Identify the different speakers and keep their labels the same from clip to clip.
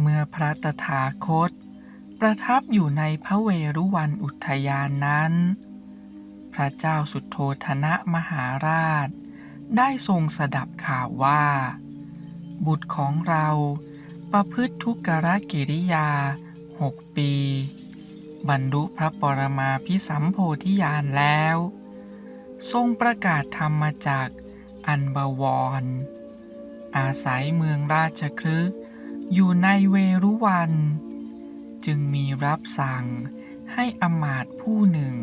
Speaker 1: เมื่อพระตถาคต ประทับอยู่ในพระเวรุวันอุทยานนั้น พระเจ้าสุโธธนะมหาราช ได้ทรงสดับข่าวว่า บุตรของเราประพฤติทุกรกิริยาหกปี บรรลุพระปรมาพิสัมโพธิญาณแล้ว ทรงประกาศธรรมจากอันบวร อาศัยเมืองราชคลึก อยู่ในเวรุวัน จึงมีรับสั่งให้อมาตผู้หนึ่ง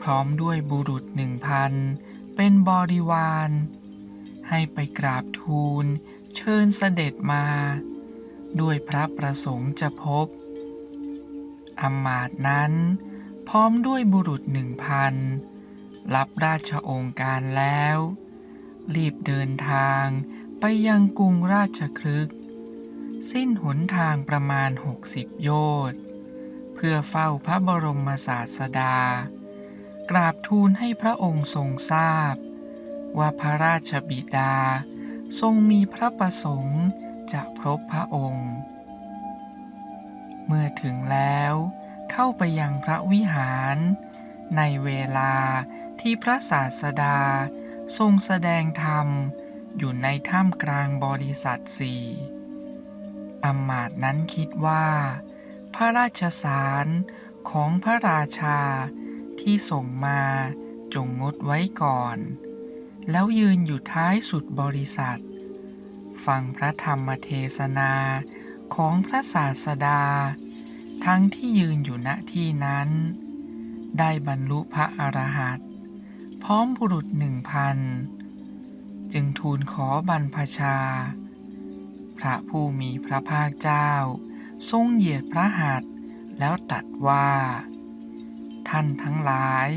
Speaker 1: พร้อมด้วยบุรุษหนึ่งพันเป็นบริวาร ให้ไปกราบทูลเชิญเสด็จมา ด้วยพระประสงค์จะพบอมาตนั้น พร้อมด้วยบุรุษหนึ่งพันรับราชองค์การแล้ว รีบเดินทางไปยังกรุงราชคลึก สิ้นหนทางประมาณ 60 โยชน์เพื่อเฝ้าพระบรมศาสดา กราบทูลให้พระองค์ทรงทราบ ว่าพระราชบิดาทรงมีพระประสงค์จะพบพระองค์ เมื่อถึงแล้วเข้าไปยังพระวิหาร ในเวลาที่พระศาสดาทรงแสดงธรรมอยู่ในถ้ำกลางบริษัทสี่ อำมาตย์นั้นคิดว่า พระราชสารของพระราชาที่ส่งมาจงงดไว้ก่อน แล้วยืนอยู่ท้ายสุดบริษัท ฟังพระธรรมเทศนาของพระศาสดา ทั้งที่ยืนอยู่ณที่นั้น ได้บรรลุพระอรหันต์พร้อมบุรุษหนึ่งพัน จึงทูลขอบรรพชา พระผู้มีพระภาคเจ้า ทรงเหยียดพระหัตถ์แล้วตรัดว่า ท่านทั้งหลาย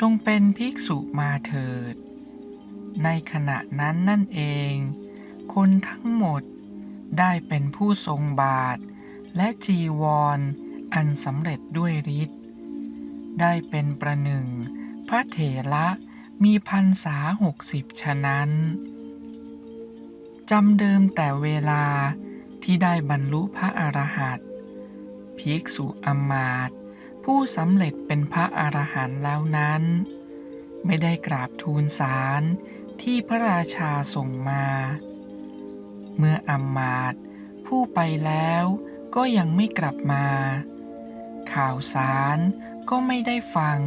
Speaker 1: จงเป็นภิกษุมาเถิด ในขณะนั้นนั่นเอง คนทั้งหมดได้เป็นผู้ทรงบาท และจีวรออันสำเร็จด้วยฤทธิ์ได้เป็นประหนึ่ง พระเถระมีพันษาหกสิบฉะนั้น จำเดิมแต่เวลาที่ได้บรรลุพระอรหันต์ภิกษุอมาตผู้สำเร็จเป็นพระอรหันต์แล้วนั้น ไม่ได้กราบทูลสารที่พระราชาส่งมา เมื่ออมาตผู้ไปแล้วก็ยังไม่กลับมา ข่าวสารก็ไม่ได้ฟัง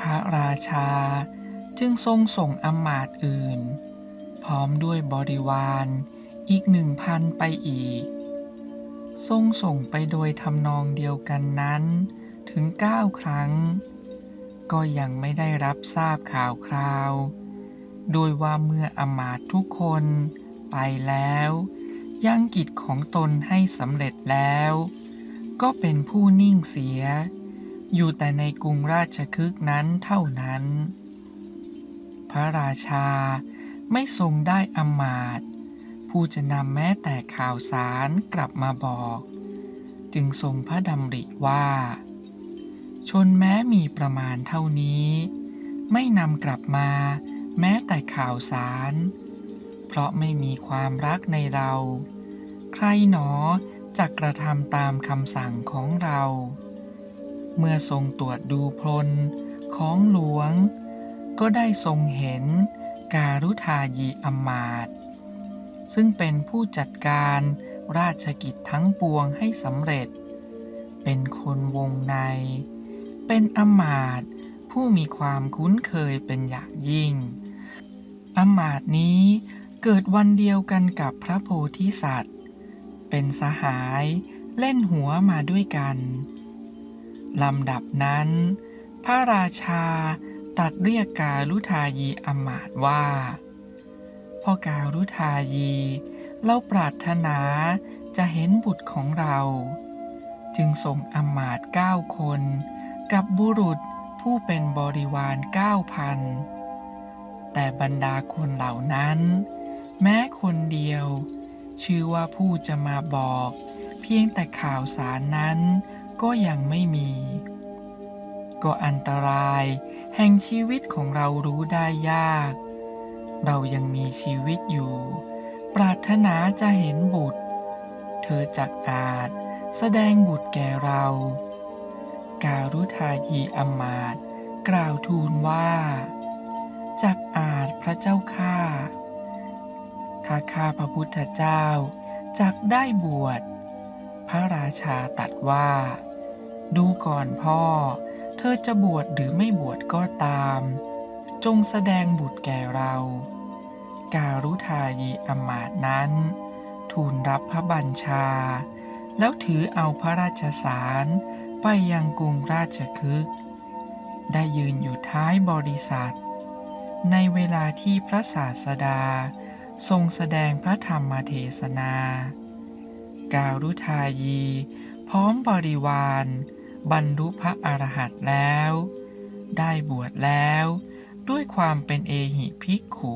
Speaker 1: พระราชาจึงทรงส่งอมาตย์อื่น ร้อมด้วยบริวาร อีกหนึ่งพันไปอีก ทรงส่งไปโดยทำนองเดียวกันนั้น ถึงเก้าครั้ง ก็ยังไม่ได้รับทราบข่าวคราว โดยว่าเมื่ออมาตทุกคนไปแล้วยังกิจของตนให้สำเร็จแล้ว ก็เป็นผู้นิ่งเสีย อยู่แต่ในกรุงราชคฤห์นั้นเท่านั้น พระราชา ไม่ทรงได้อำมาตย์ผู้จะนำแม้แต่ข่าวสารกลับมาบอก จึงทรงพระดำริว่า ชนแม้มีประมาณเท่านี้ ไม่นำกลับมาแม้แต่ข่าวสาร เพราะไม่มีความรักในเรา ใครหนอจะกระทำตามคำสั่งของเรา เมื่อทรงตรวจดูพลของหลวง ก็ได้ทรงเห็น การุทายีอมาต์ซึ่งเป็นผู้จัดการราชกิจทั้งปวงให้สำเร็จ เป็นคนวงใน เป็นอมาตผู้มีความคุ้นเคยเป็นอย่างยิ่ง อมาตนี้เกิดวันเดียวกันกับพระโพธิสัตว์ เป็นสหายเล่นหัวมาด้วยกัน ลำดับนั้น พระราชา ตัดเรียกการุทายีอมาตย์ว่า พ่อการุทายีเราปรารถนาจะเห็นบุตรของเรา จึงส่งอมาตย์เก้าคน กับบุรุษผู้เป็นบริวารเก้าพันแต่บรรดาคนเหล่านั้น แม้คนเดียว ชื่อว่าผู้จะมาบอก เพียงแต่ข่าวสารนั้นก็ยังไม่มี ก็อันตราย แห่งชีวิตของเรารู้ได้ยาก เรายังมีชีวิตอยู่ ปรารถนาจะเห็นบุตร เธอจักอาจแสดงบุตรแก่เรา การุทายีอมาตย์กล่าวทูลว่าจักอาจพระเจ้าข้าถ้าข้าพระพุทธเจ้าจักได้บวช พระราชาตรัดว่า ดูก่อนพ่อ เธอจะบวชหรือไม่บวชก็ตาม จงแสดงบุตรแก่เรา การุทายีอมาตนั้น ทูลรับพระบัญชา แล้วถือเอาพระราชสารไปยังกรุงราชคฤห์ได้ยืนอยู่ท้ายบริษัท ในเวลาที่พระศาสดา ทรงแสดงพระธรรมเทศนา การุทายี พร้อมบริวาร บรรลุพระอรหันต์แล้ว ได้บวชแล้ว ด้วยความเป็นเอหิภิกขุ